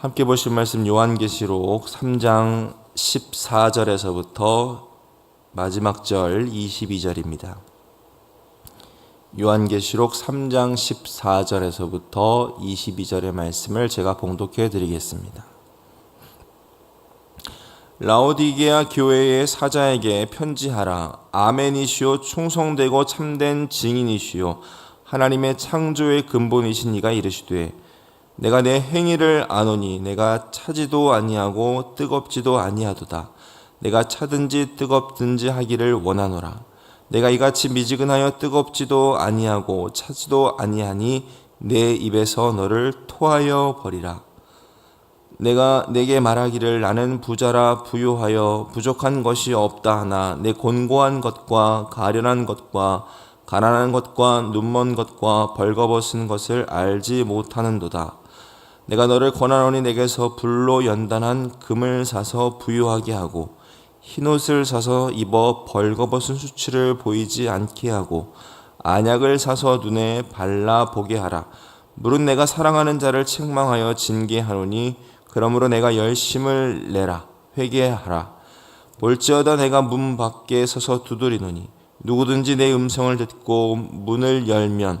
함께 보실 말씀 요한계시록 3장 14절에서부터 마지막 절 22절입니다. 요한계시록 3장 14절에서부터 22절의 말씀을 제가 봉독해 드리겠습니다. 라오디게아 교회의 사자에게 편지하라. 아멘이시오 충성되고 참된 증인이시오 하나님의 창조의 근본이신 이가 이르시되 내가 내 행위를 아노니 내가 차지도 아니하고 뜨겁지도 아니하도다. 내가 차든지 뜨겁든지 하기를 원하노라. 내가 이같이 미지근하여 뜨겁지도 아니하고 차지도 아니하니 내 입에서 너를 토하여 버리라. 내가 내게 말하기를 나는 부자라 부유하여 부족한 것이 없다 하나 내 곤고한 것과 가련한 것과 가난한 것과 눈먼 것과 벌거벗은 것을 알지 못하는도다. 내가 너를 권하노니 내게서 불로 연단한 금을 사서 부유하게 하고 흰옷을 사서 입어 벌거벗은 수치를 보이지 않게 하고 안약을 사서 눈에 발라 보게 하라. 물은 내가 사랑하는 자를 책망하여 징계하노니 그러므로 내가 열심을 내라 회개하라. 볼지어다 내가 문 밖에 서서 두드리노니 누구든지 내 음성을 듣고 문을 열면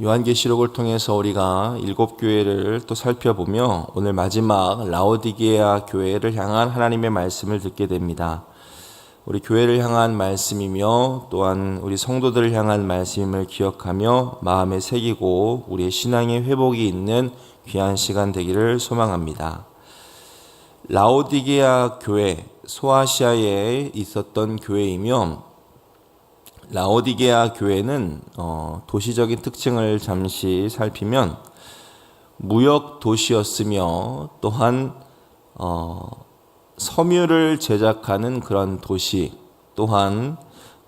요한계시록을 통해서 우리가 일곱 교회를 또 살펴보며 오늘 마지막 라오디게아 교회를 향한 하나님의 말씀을 듣게 됩니다. 우리 교회를 향한 말씀이며 또한 우리 성도들을 향한 말씀임을 기억하며 마음에 새기고 우리의 신앙의 회복이 있는 귀한 시간 되기를 소망합니다. 라오디게아 교회, 소아시아에 있었던 교회이며 라오디게아 교회는 어, 도시적인 특징을 잠시 살피면 무역 도시였으며 또한 어, 섬유를 제작하는 그런 도시 또한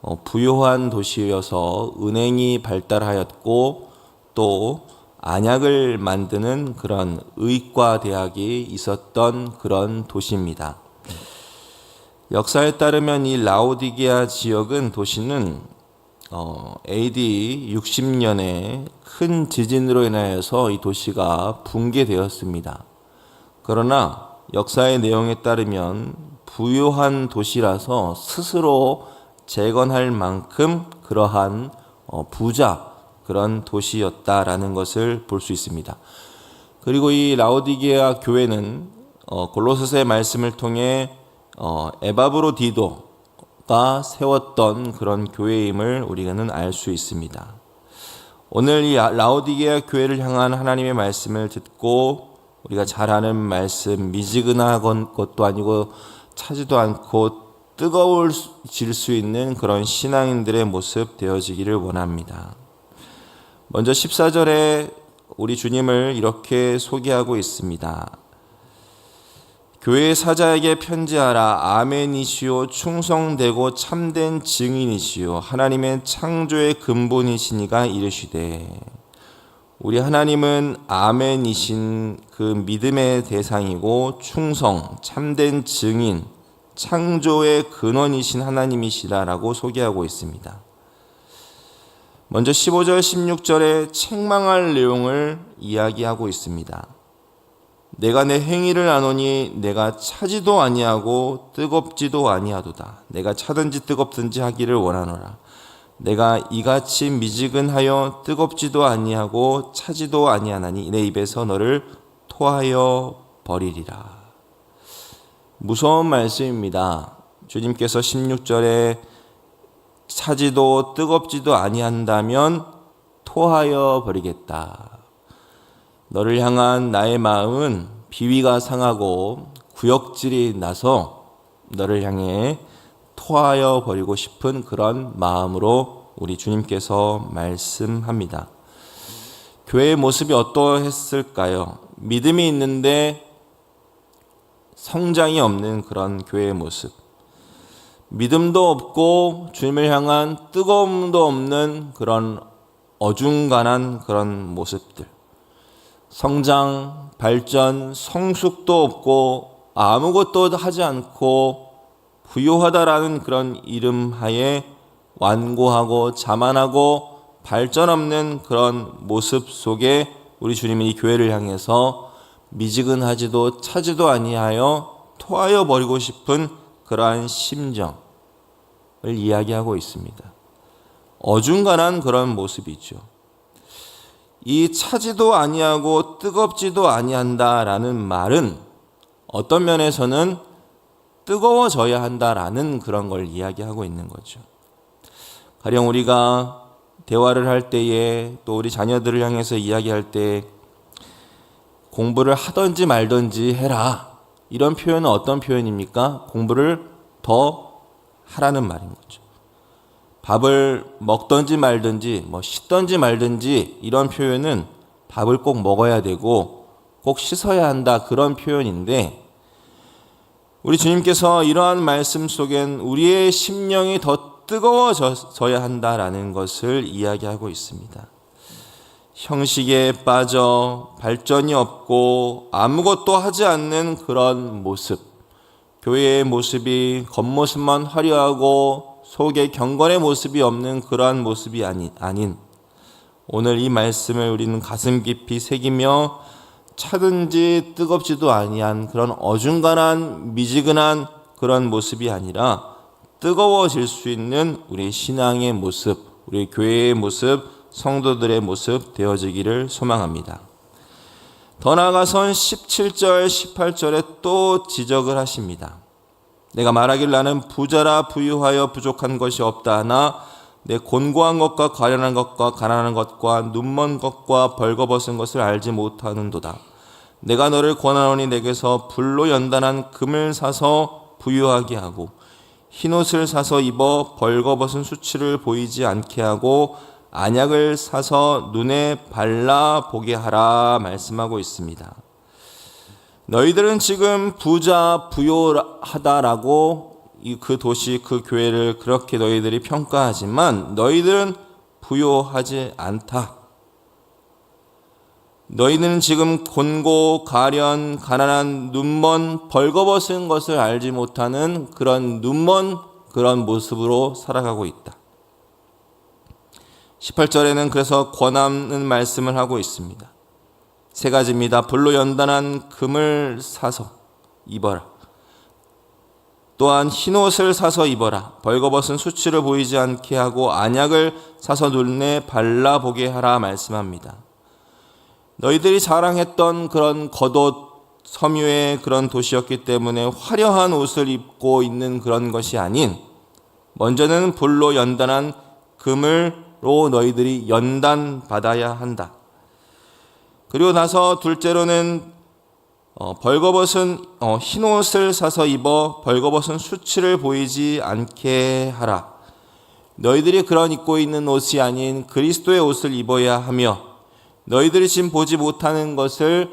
어, 부유한 도시여서 은행이 발달하였고 또 안약을 만드는 그런 의과 대학이 있었던 그런 도시입니다. 역사에 따르면 이 라오디게아 지역은 도시는 어, AD 60년에 큰 지진으로 인하여서 이 도시가 붕괴되었습니다. 그러나 역사의 내용에 따르면 부유한 도시라서 스스로 재건할 만큼 그러한 어, 부자 그런 도시였다라는 것을 볼 수 있습니다. 그리고 이 라오디게아 교회는 어, 골로새서의 말씀을 통해 어, 에바브로디도가 세웠던 그런 교회임을 우리는 알 수 있습니다. 오늘 이 라오디게아 교회를 향한 하나님의 말씀을 듣고 우리가 잘 아는 말씀 미지근한 것도 아니고 차지도 않고 뜨거울질 수 있는 그런 신앙인들의 모습 되어지기를 원합니다. 먼저 14절에 우리 주님을 이렇게 소개하고 있습니다. 교회 사자에게 편지하라 아멘이시오 충성되고 참된 증인이시오 하나님의 창조의 근본이시니가 이르시되 우리 하나님은 아멘이신 그 믿음의 대상이고 충성 참된 증인 창조의 근원이신 하나님이시다라고 소개하고 있습니다. 먼저 15절 16절에 책망할 내용을 이야기하고 있습니다. 내가 내 행위를 아노니 내가 차지도 아니하고 뜨겁지도 아니하도다. 내가 차든지 뜨겁든지 하기를 원하노라. 내가 이같이 미지근하여 뜨겁지도 아니하고 차지도 아니하나니 내 입에서 너를 토하여 버리리라. 무서운 말씀입니다. 주님께서 16절에 차지도 뜨겁지도 아니한다면 토하여 버리겠다. 너를 향한 나의 마음은 비위가 상하고 구역질이 나서 너를 향해 토하여 버리고 싶은 그런 마음으로 우리 주님께서 말씀합니다. 교회의 모습이 어떠했을까요? 믿음이 있는데 성장이 없는 그런 교회의 모습. 믿음도 없고 주님을 향한 뜨거움도 없는 그런 어중간한 그런 모습들. 성장, 발전, 성숙도 없고 아무것도 하지 않고 부요하다라는 그런 이름 하에 완고하고 자만하고 발전 없는 그런 모습 속에 우리 주님이 이 교회를 향해서 미지근하지도 차지도 아니하여 토하여 버리고 싶은 그러한 심정을 이야기하고 있습니다. 어중간한 그런 모습이죠. 이 차지도 아니하고 뜨겁지도 아니한다라는 말은 어떤 면에서는 뜨거워져야 한다라는 그런 걸 이야기하고 있는 거죠. 가령 우리가 대화를 할 때에 또 우리 자녀들을 향해서 이야기할 때 공부를 하든지 말든지 해라. 이런 표현은 어떤 표현입니까? 공부를 더 하라는 말인 거죠. 밥을 먹든지 말든지 뭐 씻든지 말든지 이런 표현은 밥을 꼭 먹어야 되고 꼭 씻어야 한다 그런 표현인데 우리 주님께서 이러한 말씀 속엔 우리의 심령이 더 뜨거워져야 한다라는 것을 이야기하고 있습니다. 형식에 빠져 발전이 없고 아무것도 하지 않는 그런 모습. 교회의 모습이 겉모습만 화려하고 속에 경건의 모습이 없는 그러한 모습이 아니, 아닌 오늘 이 말씀을 우리는 가슴 깊이 새기며 차든지 뜨겁지도 아니한 그런 어중간한 미지근한 그런 모습이 아니라 뜨거워질 수 있는 우리 신앙의 모습, 우리 교회의 모습, 성도들의 모습 되어지기를 소망합니다. 더 나아가선 17절, 18절에 또 지적을 하십니다. 내가 말하길 나는 부자라 부유하여 부족한 것이 없다 하나 내 곤고한 것과 가련한 것과 가난한 것과 눈먼 것과 벌거벗은 것을 알지 못하는도다. 내가 너를 권하노니 내게서 불로 연단한 금을 사서 부유하게 하고 흰 옷을 사서 입어 벌거벗은 수치를 보이지 않게 하고 안약을 사서 눈에 발라 보게 하라 말씀하고 있습니다. 너희들은 지금 부자 부요하다라고 그 도시 그 교회를 그렇게 너희들이 평가하지만 너희들은 부요하지 않다. 너희는 지금 곤고 가련 가난한 눈먼 벌거벗은 것을 알지 못하는 그런 눈먼 그런 모습으로 살아가고 있다. 18절에는 그래서 권하는 말씀을 하고 있습니다. 세 가지입니다. 불로 연단한 금을 사서 입어라. 또한 흰 옷을 사서 입어라. 벌거벗은 수치를 보이지 않게 하고 안약을 사서 눈에 발라보게 하라 말씀합니다. 너희들이 자랑했던 그런 겉옷, 섬유의 그런 도시였기 때문에 화려한 옷을 입고 있는 그런 것이 아닌 먼저는 불로 연단한 금을로 너희들이 연단 받아야 한다. 그리고 나서 둘째로는 어, 벌거벗은 어, 흰 옷을 사서 입어 벌거벗은 수치를 보이지 않게 하라. 너희들이 그런 입고 있는 옷이 아닌 그리스도의 옷을 입어야 하며 너희들이 지금 보지 못하는 것을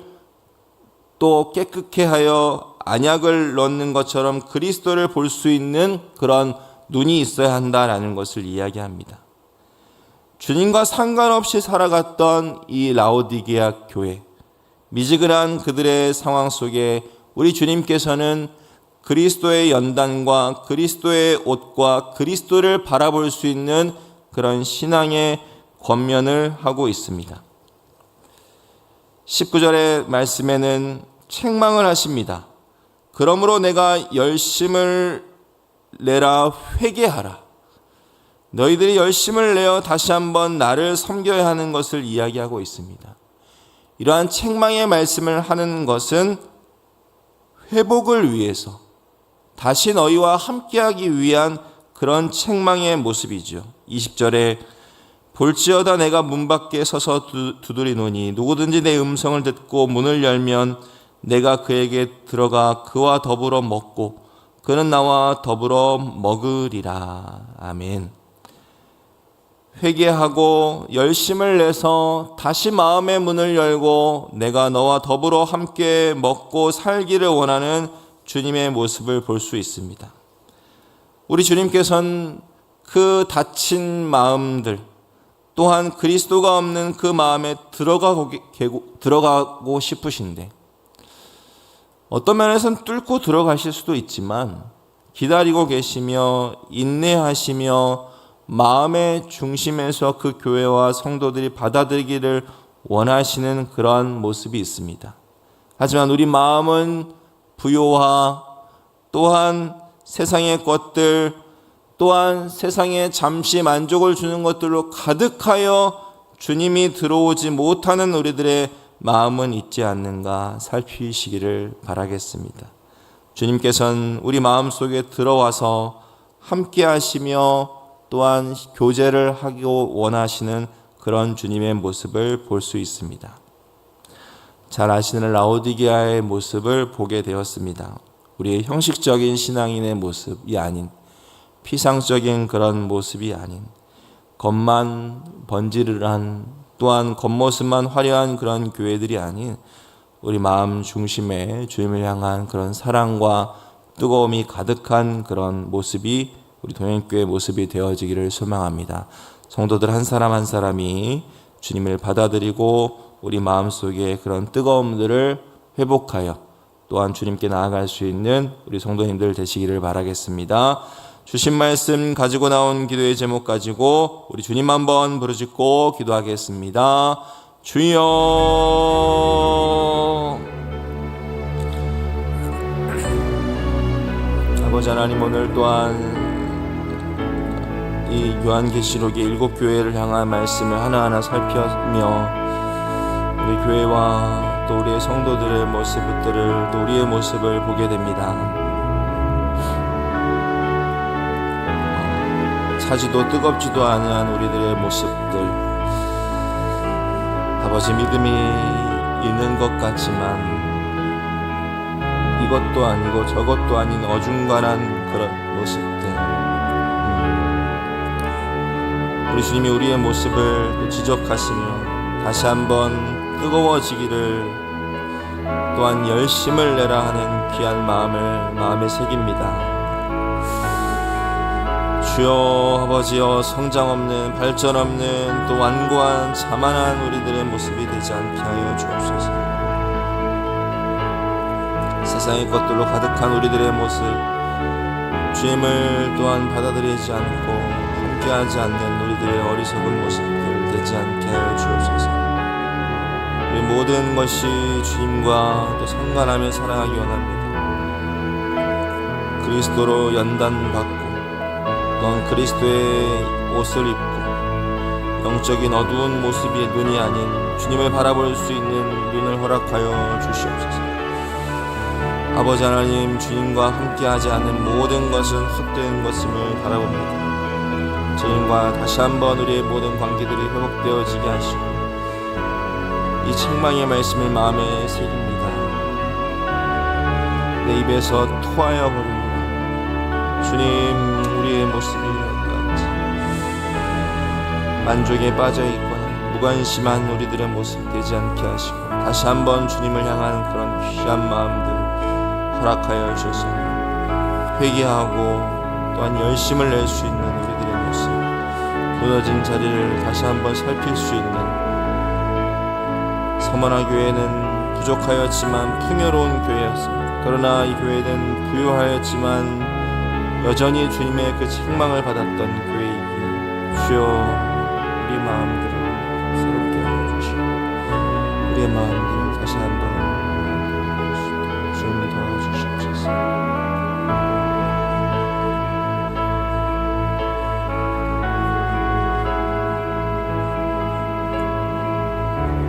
또 깨끗게 하여 안약을 넣는 것처럼 그리스도를 볼 수 있는 그런 눈이 있어야 한다라는 것을 이야기합니다. 주님과 상관없이 살아갔던 이 라오디게아 교회, 미지근한 그들의 상황 속에 우리 주님께서는 그리스도의 연단과 그리스도의 옷과 그리스도를 바라볼 수 있는 그런 신앙의 권면을 하고 있습니다. 19절의 말씀에는 책망을 하십니다. 그러므로 내가 열심을 내라 회개하라. 너희들이 열심을 내어 다시 한번 나를 섬겨야 하는 것을 이야기하고 있습니다. 이러한 책망의 말씀을 하는 것은 회복을 위해서 다시 너희와 함께하기 위한 그런 책망의 모습이죠. 20절에 볼지어다 내가 문 밖에 서서 두드리노니 누구든지 내 음성을 듣고 문을 열면 내가 그에게 들어가 그와 더불어 먹고 그는 나와 더불어 먹으리라. 아멘. 회개하고 열심을 내서 다시 마음의 문을 열고 내가 너와 더불어 함께 먹고 살기를 원하는 주님의 모습을 볼 수 있습니다. 우리 주님께서는 그 다친 마음들 또한 그리스도가 없는 그 마음에 들어가고, 싶으신데 어떤 면에서는 뚫고 들어가실 수도 있지만 기다리고 계시며 인내하시며 마음의 중심에서 그 교회와 성도들이 받아들이기를 원하시는 그러한 모습이 있습니다. 하지만 우리 마음은 부요와 또한 세상의 것들 또한 세상에 잠시 만족을 주는 것들로 가득하여 주님이 들어오지 못하는 우리들의 마음은 있지 않는가 살피시기를 바라겠습니다. 주님께서는 우리 마음 속에 들어와서 함께 하시며 또한 교제를 하고 원하시는 그런 주님의 모습을 볼 수 있습니다. 잘 아시는 라오디게아의 모습을 보게 되었습니다. 우리의 형식적인 신앙인의 모습이 아닌 피상적인 그런 모습이 아닌 겉만 번지르한 또한 겉모습만 화려한 그런 교회들이 아닌 우리 마음 중심에 주님을 향한 그런 사랑과 뜨거움이 가득한 그런 모습이 우리 동행교회 모습이 되어지기를 소망합니다. 성도들 한 사람 한 사람이 주님을 받아들이고 우리 마음속에 그런 뜨거움들을 회복하여 또한 주님께 나아갈 수 있는 우리 성도님들 되시기를 바라겠습니다. 주신 말씀 가지고 나온 기도의 제목 가지고 우리 주님 한번 부르짖고 기도하겠습니다. 주여 아버지 하나님 오늘 또한 이 요한계시록의 일곱 교회를 향한 말씀을 하나하나 살펴며 우리 교회와 또 우리의 성도들의 모습들을 또 우리의 모습을 보게 됩니다. 차지도 뜨겁지도 않은 우리들의 모습들 아버지 믿음이 있는 것 같지만 이것도 아니고 저것도 아닌 어중간한 그런 모습들 우리 주님이 우리의 모습을 또 지적하시며 다시 한번 뜨거워지기를 또한 열심을 내라 하는 귀한 마음을 마음에 새깁니다. 주여 아버지여 성장 없는 발전 없는 또 완고한 자만한 우리들의 모습이 되지 않게 하여 주옵소서. 세상의 것들로 가득한 우리들의 모습 주님을 또한 받아들이지 않고 함께하지 않는 우리들의 어리석은 모습들 되지 않게 하여 주옵소서. 우리 모든 것이 주님과 또 상관하며 살아가기 원합니다. 그리스도로 연단받고 넌 그리스도의 옷을 입고 영적인 어두운 모습의 눈이 아닌 주님을 바라볼 수 있는 눈을 허락하여 주시옵소서. 아버지 하나님 주님과 함께하지 않는 모든 것은 헛된 것임을 바라봅니다. 주님과 다시 한번 우리의 모든 관계들이 회복되어지게 하시고 이 책망의 말씀을 마음에 새깁니다. 내 입에서 토하여 버립니다. 주님 우리의 모습이 어떠한지 만족에 빠져 있거나 무관심한 우리들의 모습 되지 않게 하시고 다시 한번 주님을 향하는 그런 귀한 마음들 허락하여 주셔서 회개하고 또한 열심을 낼 수 있는 무너진 자리를 다시 한번 살필 수 있는 서머나 교회는 부족하였지만 풍요로운 교회였습니다. 그러나 이 교회는 부유하였지만 여전히 주님의 그 책망을 받았던 교회이기에 주여 우리 마음들을 새롭게 하여 주시고 우리의 마음들을 다시 한번 주님 도와주시옵소서